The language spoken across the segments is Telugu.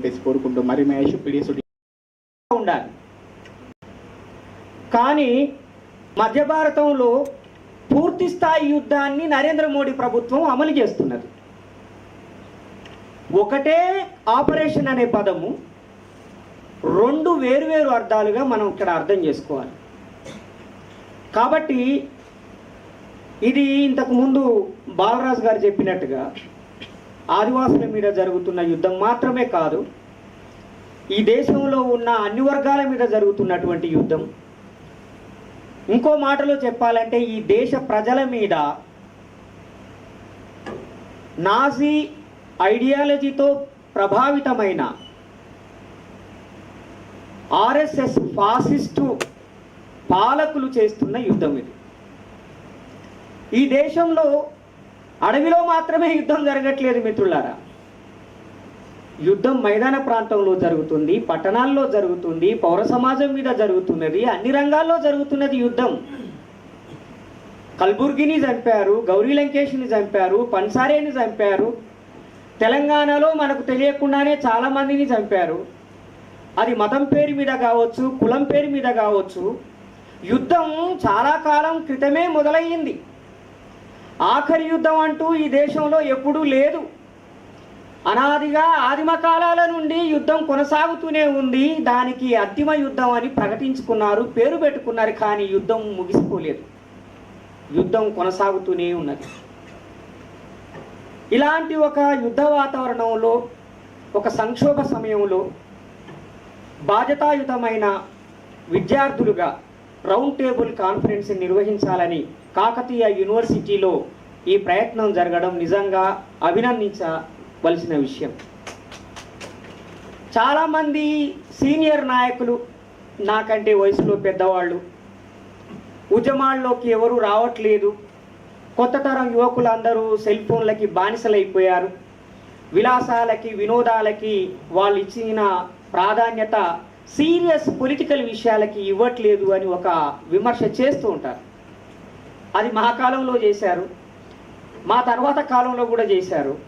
చెప్పేసి కోరుకుంటూ మరి మహేష్ పిడిఎస్ ఉండాలి. కానీ మధ్య భారతంలో పూర్తి స్థాయి యుద్ధాన్ని నరేంద్ర మోడీ ప్రభుత్వం అమలు చేస్తున్నది. ఒకటే ఆపరేషన్ అనే పదము రెండు వేరువేరు అర్థాలుగా మనం ఇక్కడ అర్థం చేసుకోవాలి. కాబట్టి ఇది ఇంతకు ముందు బాలరాజు గారు చెప్పినట్టుగా ఆదివాసుల మీద జరుగుతున్న యుద్ధం మాత్రమే కాదు ఈ దేశంలో ఉన్న అన్ని వర్గాల మీద జరుగుతున్నటువంటి యుద్ధం. ఇంకో మాటలో చెప్పాలంటే ఈ దేశ ప్రజల మీద నాజీ ఐడియాలజీతో ప్రభావితమైన ఆర్ఎస్ఎస్ ఫాసిస్టు పాలకులు చేస్తున్న యుద్ధం ఇది. ఈ దేశంలో అడవిలో మాత్రమే యుద్ధం జరగట్లేదు మిత్రులారా. యుద్ధం మైదాన ప్రాంతంలో జరుగుతుంది పట్టణాల్లో జరుగుతుంది పౌర సమాజం మీద జరుగుతున్నది అన్ని రంగాల్లో జరుగుతున్నది యుద్ధం. కల్బుర్గిని చంపారు గౌరీ లంకేష్ని చంపారు పన్సారేని చంపారు. తెలంగాణలో మనకు తెలియకుండానే చాలామందిని చంపారు. అది మతం పేరు మీద కావచ్చు కులం పేరు మీద కావచ్చు యుద్ధం చాలా కాలం క్రితమే మొదలయ్యింది. ఆఖరి యుద్ధం అంటూ ఈ దేశంలో ఎప్పుడూ లేదు. అనాదిగా ఆదిమ కాలాల నుండి యుద్ధం కొనసాగుతూనే ఉంది. దానికి అంతిమ యుద్ధం అని ప్రకటించుకున్నారు పేరు పెట్టుకున్నారు కానీ యుద్ధం ముగిసిపోలేదు. యుద్ధం కొనసాగుతూనే ఉన్నది. ఇలాంటి ఒక యుద్ధ వాతావరణంలో ఒక సంక్షోభ సమయంలో బాధ్యతాయుతమైన విద్యార్థులుగా రౌండ్ టేబుల్ కాన్ఫరెన్స్ నిర్వహించాలని కాకతీయ యూనివర్సిటీలో ఈ ప్రయత్నం జరగడం నిజంగా అభినందించవలసిన విషయం. చాలామంది సీనియర్ నాయకులు నాకంటే వయసులో పెద్దవాళ్ళు ఉద్యమాల్లోకి ఎవరు రావట్లేదు. కొత్త తరం యువకులందరూ సెల్ ఫోన్లకి బానిసలైపోయారు. విలాసాలకి వినోదాలకి వాళ్ళు ఇచ్చిన ప్రాధాన్యత సీరియస్ పొలిటికల్ విషయాలకి ఇవ్వట్లేదు అని ఒక విమర్శ చేస్తూ ఉంటారు. అది మా కాలంలో చేశారు. మా తర్వాత కాలంలో కూడా చేశారు.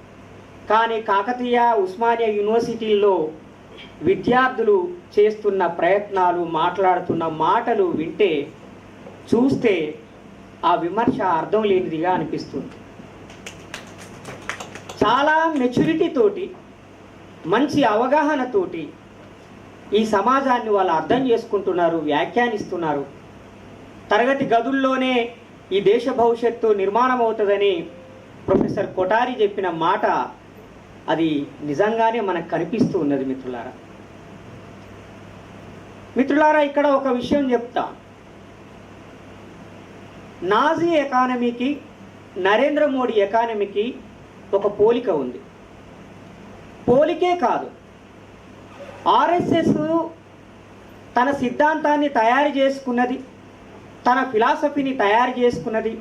కానీ కాకతీయ ఉస్మానియా యూనివర్సిటీల్లో విద్యార్థులు చేస్తున్న ప్రయత్నాలు మాట్లాడుతున్న మాటలు వింటే చూస్తే ఆ విమర్శ అర్థం లేనిదిగా అనిపిస్తుంది. చాలా మెచ్యూరిటీతోటి మంచి అవగాహనతోటి ఈ సమాజాన్ని వాళ్ళు అర్థం చేసుకుంటున్నారు వ్యాఖ్యానిస్తున్నారు. తరగతి గదుల్లోనే ఈ దేశ భవిష్యత్తు నిర్మాణం అవుతుందని ప్రొఫెసర్ కొటారి చెప్పిన మాట అది నిజంగానే మనకు కనిపిస్తూ ఉన్నది మిత్రులారా. మిత్రులారా ఇక్కడ ఒక విషయం చెప్తా. నాజీ ఎకానమీకి నరేంద్ర మోడీ ఎకానమీకి ఒక పోలిక ఉంది. పోలికే కాదు ఆర్ఎస్ఎస్ తన సిద్ధాంతాన్ని తయారు చేసుకున్నది తన ఫిలాసఫీని తయారు చేసుకున్నది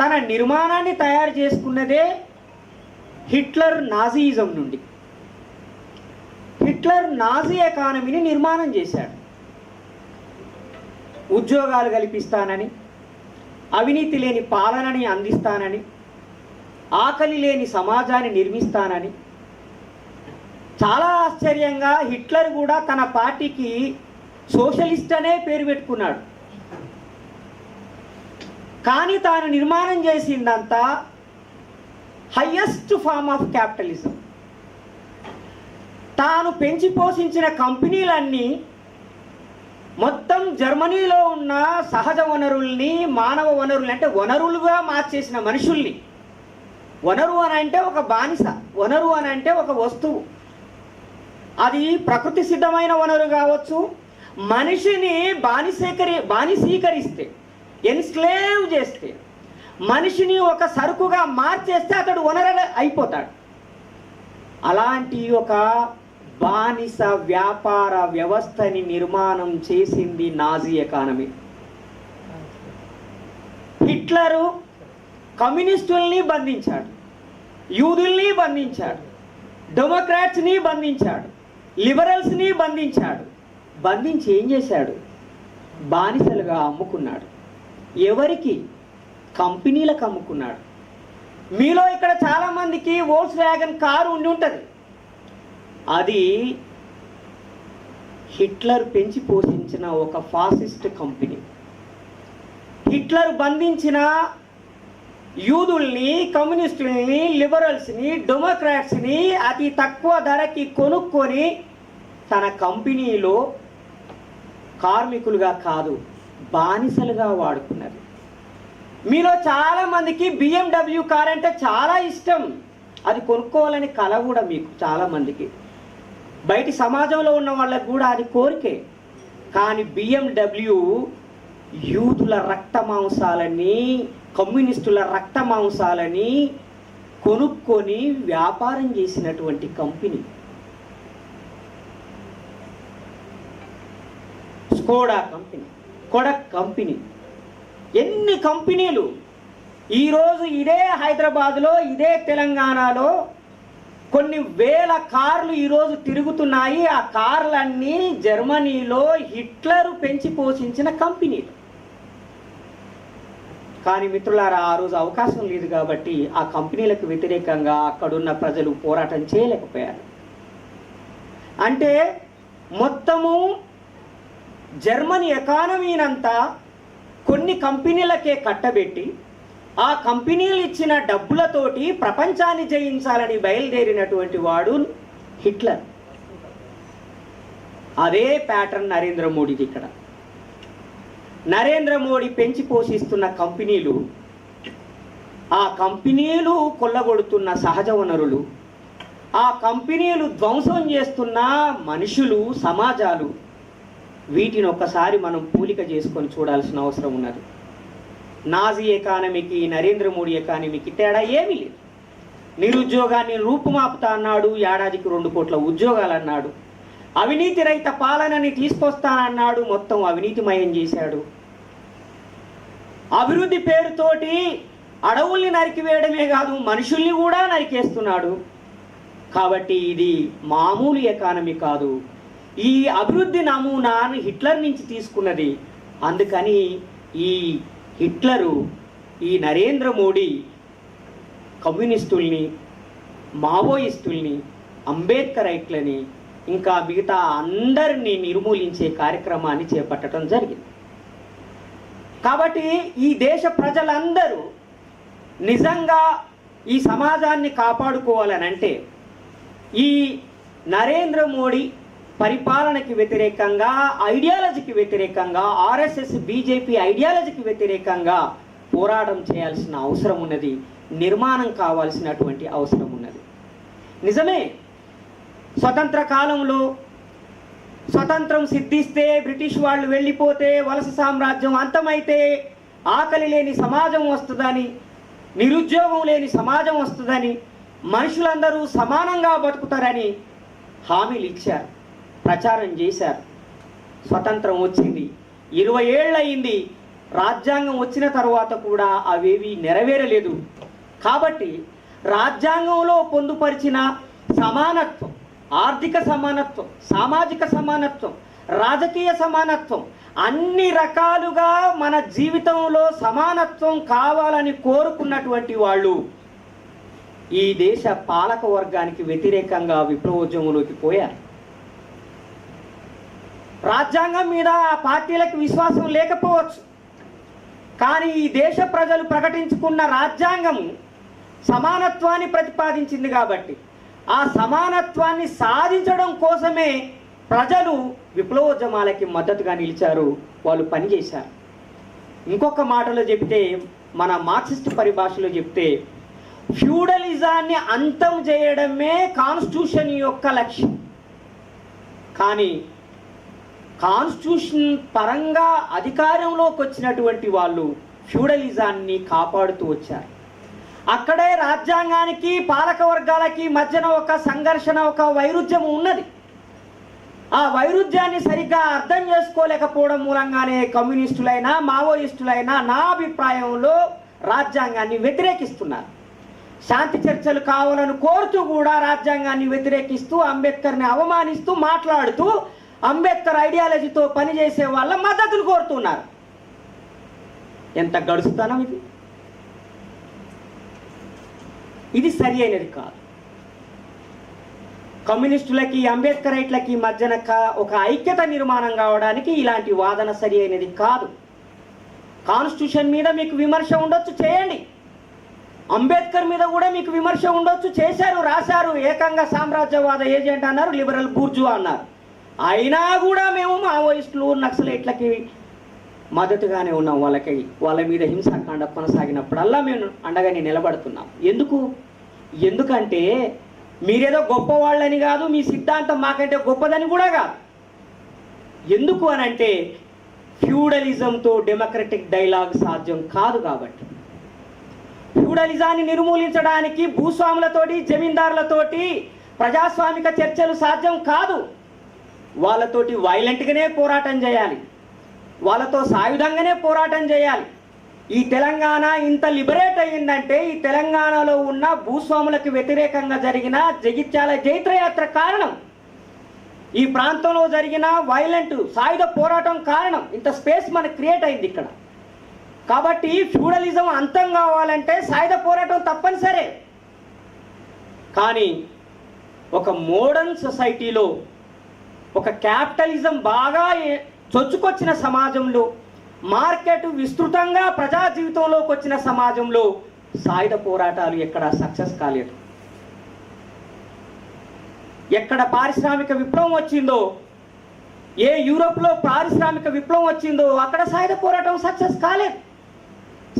తన నిర్మాణాన్ని తయారు చేసుకున్నదే హిట్లర్ నాజీయిజం నుండి. హిట్లర్ నాజీ ఎకానమీని నిర్మాణం చేశాడు. ఉద్యోగాలు కల్పిస్తానని అవినీతి లేని పాలనని అందిస్తానని ఆకలి లేని సమాజాన్ని నిర్మిస్తానని చాలా ఆశ్చర్యంగా హిట్లర్ కూడా తన పార్టీకి సోషలిస్ట్ అనే పేరు పెట్టుకున్నాడు. కానీ తాను నిర్మాణం చేసిందంతా హయ్యెస్ట్ ఫార్మ్ ఆఫ్ క్యాపిటలిజం. తాను పెంచి పోషించిన కంపెనీలన్నీ మొత్తం జర్మనీలో ఉన్న సహజ వనరుల్ని మానవ వనరుల్ని అంటే వనరులుగా మార్చేసిన మనుషుల్ని. వనరు అని అంటే ఒక బానిస వనరు అని అంటే ఒక వస్తువు. అది ప్రకృతి సిద్ధమైన వనరు కావచ్చు. మనిషిని బానిసేకరి బానిసీకరిస్తే ఎన్స్లేవ్ చేస్తే మనిషిని ఒక సరుకుగా మార్చేస్తే అతడు వనరు అయిపోతాడు. అలాంటి ఒక బానిస వ్యాపార వ్యవస్థని నిర్మాణం చేసింది నాజీ ఎకానమీ. హిట్లరు కమ్యూనిస్టుల్ని బంధించాడు. యూదుల్ని బంధించాడు. డెమోక్రాట్స్ని బంధించాడు. లిబరల్స్ని బంధించాడు. బంధించి ఏం చేశాడు? బానిసలుగా అమ్ముకున్నాడు. ఎవరికి? కంపెనీలకు అమ్ముకున్నాడు. మీలో ఇక్కడ చాలామందికి ఓల్స్ వ్యాగన్ కారు ఉండి ఉంటుంది. అది హిట్లర్ పెంచి పోషించిన ఒక ఫాసిస్ట్ కంపెనీ. హిట్లర్ బంధించిన యూదుల్ని కమ్యూనిస్టుల్ని లిబరల్స్ని డెమోక్రాట్స్ని అతి తక్కువ ధరకి కొనుక్కొని తన కంపెనీలో కార్మికులుగా కాదు బానిసలుగా వాడుకున్నది. మీలో చాలామందికి బిఎండబ్ల్యూ కార్ అంటే చాలా ఇష్టం. అది కొనుక్కోవాలని కల కూడా మీకు చాలామందికి. బయటి సమాజంలో ఉన్న వాళ్ళకు కూడా అది కోరికే. కానీ బిఎండబ్ల్యూ యూదుల రక్త మాంసాలని కమ్యూనిస్టుల రక్త మాంసాలని కొనుక్కొని వ్యాపారం చేసినటువంటి company. Skoda company Kodak company. ఎన్ని కంపెనీలు? ఈరోజు ఇదే హైదరాబాద్లో ఇదే తెలంగాణలో కొన్ని వేల కార్లు ఈరోజు తిరుగుతున్నాయి. ఆ కార్లన్నీ జర్మనీలో హిట్లర్ పెంచి పోషించిన కంపెనీలు. కానీ మిత్రులారా ఆ రోజు అవకాశం లేదు కాబట్టి ఆ కంపెనీలకు వ్యతిరేకంగా అక్కడున్న ప్రజలు పోరాటం చేయలేకపోయారు. అంటే మొత్తము జర్మనీ ఎకానమీనంతా కొన్ని కంపెనీలకే కట్టబెట్టి ఆ కంపెనీలు ఇచ్చిన డబ్బులతోటి ప్రపంచాన్ని జయించాలని బయలుదేరినటువంటి వాడు హిట్లర్. అదే ప్యాటర్న్ నరేంద్ర మోడీకి ఇక్కడ. నరేంద్ర మోడీ పెంచి పోషిస్తున్న కంపెనీలు ఆ కంపెనీలు కొల్లగొడుతున్న సహజ వనరులు ఆ కంపెనీలు ధ్వంసం చేస్తున్న మనుషులు సమాజాలు వీటిని ఒక్కసారి మనం పూలిక చేసుకొని చూడాల్సిన అవసరం ఉన్నది. నాజీ ఎకానమీకి నరేంద్ర మోడీ ఎకానమీకి తేడా ఏమీ లేదు. నిరుద్యోగాన్ని రూపుమాపుతా అన్నాడు ఏడాదికి రెండు కోట్ల ఉద్యోగాలు అన్నాడు అవినీతి రహిత పాలనని తీసుకొస్తానన్నాడు మొత్తం అవినీతిమయం చేశాడు. అభివృద్ధి పేరుతోటి అడవుల్ని నరికివేయడమే కాదు మనుషుల్ని కూడా నరికేస్తున్నాడు. కాబట్టి ఇది మామూలు ఎకానమీ కాదు. ఈ అభివృద్ధి నమూనాను హిట్లర్ నుంచి తీసుకున్నది. అందుకని ఈ హిట్లరు ఈ నరేంద్ర మోడీ కమ్యూనిస్టుల్ని మావోయిస్టుల్ని అంబేద్కరైట్లని ఇంకా మిగతా అందరినీ నిర్మూలించే కార్యక్రమాన్ని చేపట్టడం జరిగింది. కాబట్టి ఈ దేశ ప్రజలందరూ నిజంగా ఈ సమాజాన్ని కాపాడుకోవాలనంటే ఈ నరేంద్ర మోడీ పరిపాలనకి వ్యతిరేకంగా ఐడియాలజీకి వ్యతిరేకంగా ఆర్ఎస్ఎస్ బీజేపీ ఐడియాలజీకి వ్యతిరేకంగా పోరాటం చేయాల్సిన అవసరం ఉన్నది నిర్మాణం కావాల్సినటువంటి అవసరం ఉన్నది. నిజమే స్వతంత్ర కాలంలో స్వతంత్రం సిద్ధిస్తే బ్రిటిష్ వాళ్ళు వెళ్ళిపోతే వలస సామ్రాజ్యం అంతమైతే ఆకలి లేని సమాజం వస్తుందని నిరుద్యోగం లేని సమాజం వస్తుందని మనుషులందరూ సమానంగా బతుకుతారని హామీలు ఇచ్చారు. ప్రచారం చేశారు. స్వతంత్రం వచ్చింది. ఇరవై ఏళ్ళయింది. రాజ్యాంగం వచ్చిన తర్వాత కూడా అవేవి నెరవేరలేదు. కాబట్టి రాజ్యాంగంలో పొందుపరిచిన సమానత్వం ఆర్థిక సమానత్వం సామాజిక సమానత్వం రాజకీయ సమానత్వం అన్ని రకాలుగా మన జీవితంలో సమానత్వం కావాలని కోరుకున్నటువంటి వాళ్ళు ఈ దేశ పాలక వర్గానికి వ్యతిరేకంగా విప్లవోద్యమంలోకి పోయారు. రాజ్యాంగం మీద ఆ పార్టీలకు విశ్వాసం లేకపోవచ్చు. కానీ ఈ దేశ ప్రజలు ప్రకటించుకున్న రాజ్యాంగం సమానత్వాన్ని ప్రతిపాదించింది కాబట్టి ఆ సమానత్వాన్ని సాధించడం కోసమే ప్రజలు విప్లవోద్యమాలకి మద్దతుగా నిలిచారు వాళ్ళు పనిచేశారు. ఇంకొక మాటలో చెప్తే మన మార్క్సిస్ట్ పరిభాషలో చెప్తే ఫ్యూడలిజాన్ని అంతం చేయడమే కాన్స్టిట్యూషన్ యొక్క లక్ష్యం. కానీ కాన్స్టిట్యూషన్ పరంగా అధికారంలోకి వచ్చినటువంటి వాళ్ళు ఫ్యూడలిజాన్ని కాపాడుతూ వచ్చారు. అక్కడే రాజ్యాంగానికి పాలక వర్గాలకి మధ్యన ఒక సంఘర్షణ ఒక వైరుధ్యం ఉన్నది. ఆ వైరుధ్యాన్ని సరిగ్గా అర్థం చేసుకోలేకపోవడం మూలంగానే కమ్యూనిస్టులైనా మావోయిస్టులైనా నా అభిప్రాయంలో రాజ్యాంగాన్ని వ్యతిరేకిస్తున్నారు. శాంతి చర్చలు కావాలని కోరుతూ కూడా రాజ్యాంగాన్ని వ్యతిరేకిస్తూ అంబేద్కర్ని అవమానిస్తూ మాట్లాడుతూ అంబేద్కర్ ఐడియాలజీతో పనిచేసే వాళ్ళ మద్దతును కోరుతున్నారు. ఎంత గడుస్తానం ఇది? ఇది సరి అయినది కాదు. కమ్యూనిస్టులకి అంబేద్కరైట్లకి మధ్యన ఒక ఐక్యత నిర్మాణం కావడానికి ఇలాంటి వాదన సరి అయినది కాదు. కాన్స్టిట్యూషన్ మీద మీకు విమర్శ ఉండొచ్చు చేయండి. అంబేద్కర్ మీద కూడా మీకు విమర్శ ఉండొచ్చు చేశారు రాశారు ఏకంగా సామ్రాజ్యవాద ఏజెంట్ అన్నారు లిబరల్ బూర్జు అన్నారు. అయినా కూడా మేము మావోయిస్టులు నక్సలైట్లకి మద్దతుగానే ఉన్నాం వాళ్ళకి. వాళ్ళ మీద హింసాకాండ కొనసాగినప్పుడల్లా మేము అండగానే నిలబడుతున్నాం. ఎందుకు? ఎందుకంటే మీరేదో గొప్పవాళ్ళని కాదు మీ సిద్ధాంతం మాకంటే గొప్పదని కూడా కాదు. ఎందుకు అని అంటే ఫ్యూడలిజంతో డెమోక్రటిక్ డైలాగ్ సాధ్యం కాదు కాబట్టి. ఫ్యూడలిజాన్ని నిర్మూలించడానికి భూస్వాములతోటి జమీందారులతోటి ప్రజాస్వామిక చర్చలు సాధ్యం కాదు. వాళ్ళతోటి వైలెంట్గానే పోరాటం చేయాలి. వాళ్ళతో సాయుధంగానే పోరాటం చేయాలి. ఈ తెలంగాణ ఇంత లిబరేట్ అయ్యిందంటే ఈ తెలంగాణలో ఉన్న భూస్వాములకు వ్యతిరేకంగా జరిగిన జగిత్యాల జైత్రయాత్ర కారణం. ఈ ప్రాంతంలో జరిగిన వైలెంట్ సాయుధ పోరాటం కారణం. ఇంత స్పేస్ మనకు క్రియేట్ అయింది ఇక్కడ. కాబట్టి ఫ్యూడలిజం అంతం కావాలంటే సాయుధ పోరాటం తప్పనిసరే. కానీ ఒక మోడర్న్ సొసైటీలో ఒక క్యాపిటలిజం బాగా చొచ్చుకొచ్చిన సమాజంలో మార్కెట్ విస్తృతంగా ప్రజా జీవితంలోకి వచ్చిన సమాజంలో సాయుధ పోరాటాలు ఎక్కడ సక్సెస్ కాలేదు. ఎక్కడ పారిశ్రామిక విప్లవం వచ్చిందో ఏ యూరోప్లో పారిశ్రామిక విప్లవం వచ్చిందో అక్కడ సాయుధ పోరాటం సక్సెస్ కాలేదు.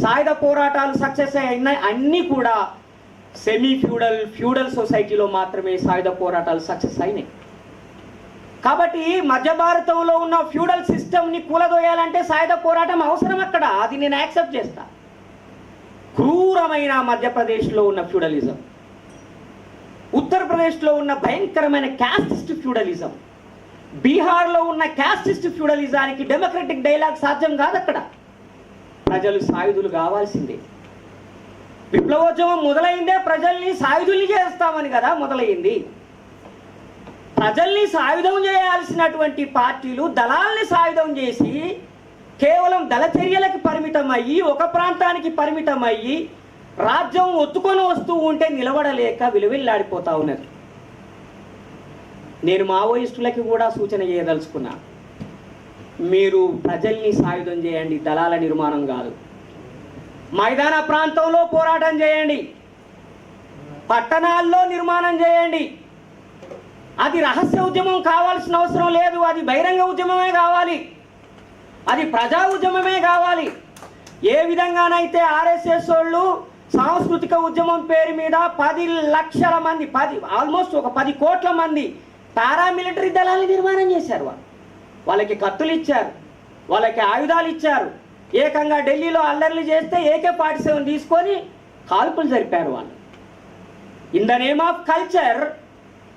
సాయుధ పోరాటాలు సక్సెస్ అయిన అన్నీ కూడా సెమీ ఫ్యూడల్ ఫ్యూడల్ సొసైటీలో మాత్రమే సాయుధ పోరాటాలు సక్సెస్ అయినాయి. కాబట్టి మధ్య భారతంలో ఉన్న ఫ్యూడల్ సిస్టమ్ని కూలదోయాలంటే సాయుధ పోరాటం అవసరం అక్కడ. అది నేను యాక్సెప్ట్ చేస్తా. క్రూరమైన మధ్యప్రదేశ్లో ఉన్న ఫ్యూడలిజం. ఉత్తరప్రదేశ్లో ఉన్న భయంకరమైన క్యాస్టిస్ట్ ఫ్యూడలిజం. బీహార్లో ఉన్న క్యాస్టిస్ట్ ఫ్యూడలిజానికి డెమోక్రటిక్ డైలాగ్ సాధ్యం కాదు అక్కడ ప్రజలు సాయుధులు కావాల్సిందే. విప్లవోద్యమం మొదలైందే ప్రజల్ని సాయుధుల్ని చేస్తామని కదా మొదలైంది. ప్రజల్ని సాయుధం చేయాల్సినటువంటి పార్టీలు దళాల్ని సాయుధం చేసి కేవలం దళ చర్యలకు పరిమితం అయ్యి ఒక ప్రాంతానికి పరిమితం అయ్యి రాజ్యం ఒత్తుకొని వస్తూ ఉంటే నిలబడలేక విలువిల్లాడిపోతా ఉన్నది నేను మావోయిస్టులకి కూడా సూచన చేయదలుచుకున్నా. మీరు ప్రజల్ని సాయుధం చేయండి దళాల నిర్మాణం కాదు. మైదాన ప్రాంతంలో పోరాటం చేయండి. పట్టణాల్లో నిర్మాణం చేయండి. అది రహస్య ఉద్యమం కావాల్సిన అవసరం లేదు. అది బహిరంగ ఉద్యమమే కావాలి. అది ప్రజా ఉద్యమమే కావాలి. ఏ విధంగానైతే ఆర్ఎస్ఎస్ వాళ్ళు సాంస్కృతిక ఉద్యమం పేరు మీద పది లక్షల మంది పది ఆల్మోస్ట్ ఒక పది కోట్ల మంది పారామిలిటరీ దళాలు నిర్మాణం చేశారు వాళ్ళు. వాళ్ళకి కత్తులు ఇచ్చారు. వాళ్ళకి ఆయుధాలు ఇచ్చారు. ఏకంగా ఢిల్లీలో అల్లర్లు చేస్తే ఏకే పార్టీ సెవెన్ తీసుకొని కాల్పులు జరిపారు వాళ్ళు. In the name of culture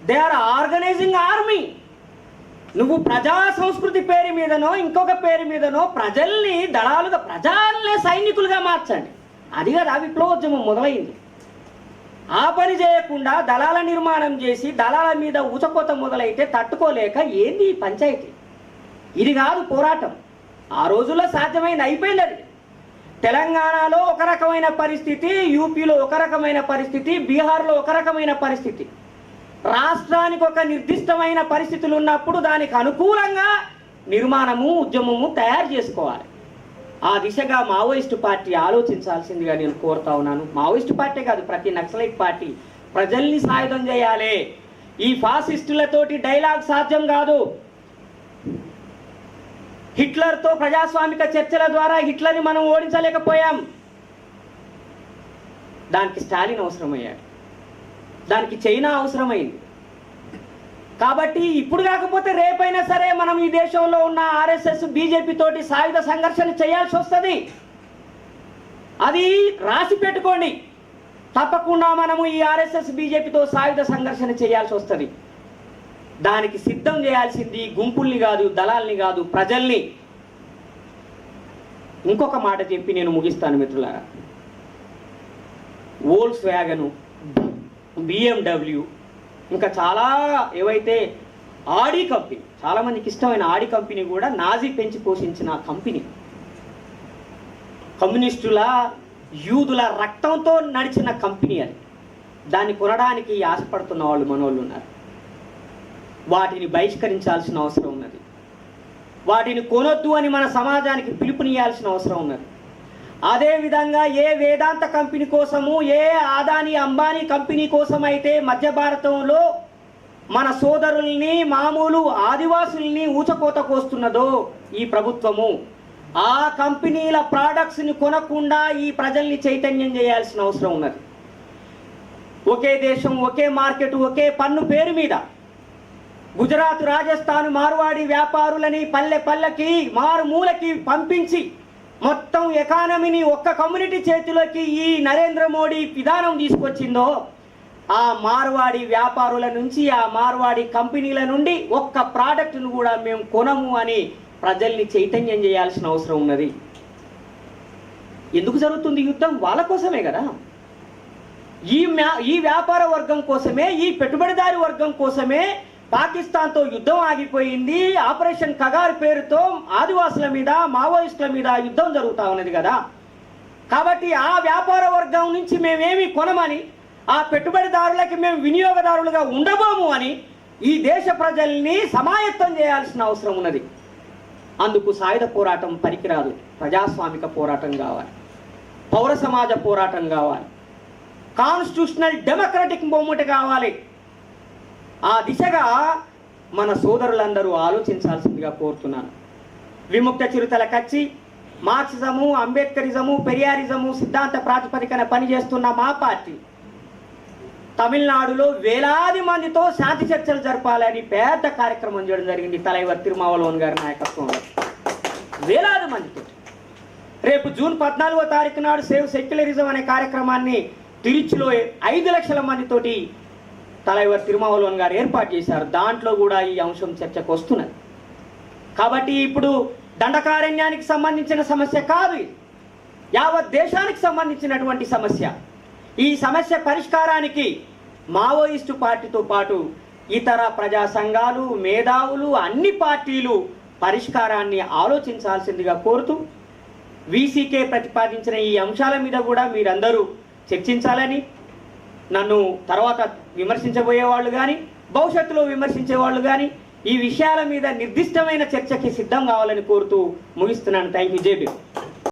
they are organizing army నువ్వు ప్రజా సంస్కృతి పేరు మీదనో ఇంకొక పేరు మీదనో ప్రజల్ని దళాలుగా ప్రజల్నే సైనికులుగా మార్చండి. అది కదా విప్లవోద్యమం మొదలైంది. ఆ పని చేయకుండా దళాల నిర్మాణం చేసి దళాల మీద ఊచకోత మొదలైతే తట్టుకోలేక ఏంది ఈ పంచాయతీ? ఇది కాదు పోరాటం. ఆ రోజుల్లో సాధ్యమైంది అయిపోయింది అది. తెలంగాణలో ఒక రకమైన పరిస్థితి యూపీలో ఒక రకమైన పరిస్థితి బీహార్లో ఒక రకమైన పరిస్థితి. రాష్ట్రానికి ఒక నిర్దిష్టమైన పరిస్థితులు ఉన్నప్పుడు దానికి అనుకూలంగా నిర్మాణము ఉద్యమము తయారు చేసుకోవాలి. ఆ దిశగా మావోయిస్టు పార్టీ ఆలోచించాల్సిందిగా నేను కోరుతా ఉన్నాను. మావోయిస్టు పార్టీ కాదు ప్రతి నక్సలైట్ పార్టీ ప్రజల్ని సాయుధం చేయాలి. ఈ ఫాసిస్టులతోటి డైలాగ్ సాధ్యం కాదు. హిట్లర్తో ప్రజాస్వామిక చర్చల ద్వారా హిట్లర్ని మనం ఓడించలేకపోయాం. దానికి స్టాలిన్ అవసరమయ్యాడు. దానికి చైనా అవసరమైంది. కాబట్టి ఇప్పుడు కాకపోతే రేపైనా సరే మనం ఈ దేశంలో ఉన్న ఆర్ఎస్ఎస్ బీజేపీ తోటి సాయుధ సంఘర్షణ చేయాల్సి వస్తుంది. అది రాసి పెట్టుకోండి. తప్పకుండా మనము ఈ ఆర్ఎస్ఎస్ బీజేపీతో సాయుధ సంఘర్షణ చేయాల్సి వస్తుంది. దానికి సిద్ధం చేయాల్సింది గుంపుల్ని కాదు దళాల్ని కాదు ప్రజల్ని. ఇంకొక మాట చెప్పి నేను ముగిస్తాను మిత్రులారా. వోల్స్ వ్యాగను బిఎండబ్ల్యూ ఇంకా చాలా ఏవైతే ఆడి కంపెనీ చాలామందికి ఇష్టమైన ఆడి కంపెనీ కూడా నాజీ పెంచి పోషించిన కంపెనీ. కమ్యూనిస్టుల యూదుల రక్తంతో నడిచిన కంపెనీ అది. దాన్ని కొనడానికి ఆశపడుతున్న వాళ్ళు మనోళ్ళు ఉన్నారు. వాటిని బహిష్కరించాల్సిన అవసరం ఉన్నది. వాటిని కొనొద్దు అని మన సమాజానికి పిలుపునియాల్సిన అవసరం ఉన్నది. అదేవిధంగా ఏ వేదాంత కంపెనీ కోసము ఏ ఆదాని అంబానీ కంపెనీ కోసం అయితే మధ్య భారతంలో మన సోదరుల్ని మామూలు ఆదివాసుల్ని ఊచకోత కోస్తున్నదో ఈ ప్రభుత్వము. ఆ కంపెనీల ప్రోడక్ట్స్ని కొనకుండా ఈ ప్రజల్ని చైతన్యం చేయాల్సిన అవసరం ఉన్నది. ఒకే దేశం ఒకే మార్కెట్ ఒకే పన్ను పేరు మీద గుజరాత్ రాజస్థాన్ మార్వాడి వ్యాపారులని పల్లె పల్లెకి మారుమూలకి పంపించి మొత్తం ఎకానమీని ఒక్క కమ్యూనిటీ చేతిలోకి ఈ నరేంద్ర మోడీ విధానం తీసుకొచ్చిందో ఆ మార్వాడి వ్యాపారుల నుంచి ఆ మార్వాడి కంపెనీల నుండి ఒక్క ప్రోడక్ట్ను కూడా మేము కొనము అని ప్రజల్ని చైతన్యం చేయాల్సిన అవసరం ఉన్నది. ఎందుకు జరుగుతుంది యుద్ధం? వాళ్ళ కోసమే కదా. ఈ మ్యా ఈ వ్యాపార వర్గం కోసమే ఈ పెట్టుబడిదారి వర్గం కోసమే పాకిస్తాన్తో యుద్ధం ఆగిపోయింది. ఆపరేషన్ కగార్ పేరుతో ఆదివాసుల మీద మావోయిస్టుల మీద యుద్ధం జరుగుతూ ఉన్నది కదా. కాబట్టి ఆ వ్యాపార వర్గం నుంచి మేమేమి కొనమని ఆ పెట్టుబడిదారులకి మేము వినియోగదారులుగా ఉండబోము అని ఈ దేశ ప్రజల్ని సమాయత్తం చేయాల్సిన అవసరం ఉన్నది. అందుకు సాయుధ పోరాటం పనికిరాదు. ప్రజాస్వామిక పోరాటం కావాలి. పౌర సమాజ పోరాటం కావాలి. కాన్స్టిట్యూషనల్ డెమోక్రటిక్ మూమెంట్ కావాలి. ఆ దిశగా మన సోదరులందరూ ఆలోచించాల్సిందిగా కోరుతున్నాను. విముక్త చిరుతల కచ్చి మార్క్సిజము అంబేద్కరిజము పెరియారిజము సిద్ధాంత ప్రాతిపదికన పనిచేస్తున్న మా పార్టీ తమిళనాడులో వేలాది మందితో శాంతి చర్చలు జరపాలని పెద్ద కార్యక్రమం చేయడం జరిగింది తలైవర్ తిరుమావలోన్ గారి నాయకత్వంలో. వేలాది మందితో. రేపు జూన్ పద్నాలుగో తారీఖు నాడు సేవ్ సెక్యులరిజం అనే కార్యక్రమాన్ని తిరుచిలో ఐదు లక్షల మందితోటి తలైవర్ తిరుమావలోన్ గారు ఏర్పాటు చేశారు. దాంట్లో కూడా ఈ అంశం చర్చకు వస్తున్నది. కాబట్టి ఇప్పుడు దండకారణ్యానికి సంబంధించిన సమస్య కాదు యావత్ దేశానికి సంబంధించినటువంటి సమస్య. ఈ సమస్య పరిష్కారానికి మావోయిస్టు పార్టీతో పాటు ఇతర ప్రజా సంఘాలు మేధావులు అన్ని పార్టీలు పరిష్కారాన్ని ఆలోచించాల్సిందిగా కోరుతూ వీసీకే ప్రతిపాదించిన ఈ అంశాల మీద కూడా మీరందరూ చర్చించాలని నన్ను తర్వాత విమర్శించబోయే వాళ్ళు కానీ భవిష్యత్తులో విమర్శించే వాళ్ళు కానీ ఈ విషయాల మీద నిర్దిష్టమైన చర్చకి సిద్ధం కావాలని కోరుతూ ముగిస్తున్నాను. Thank you JB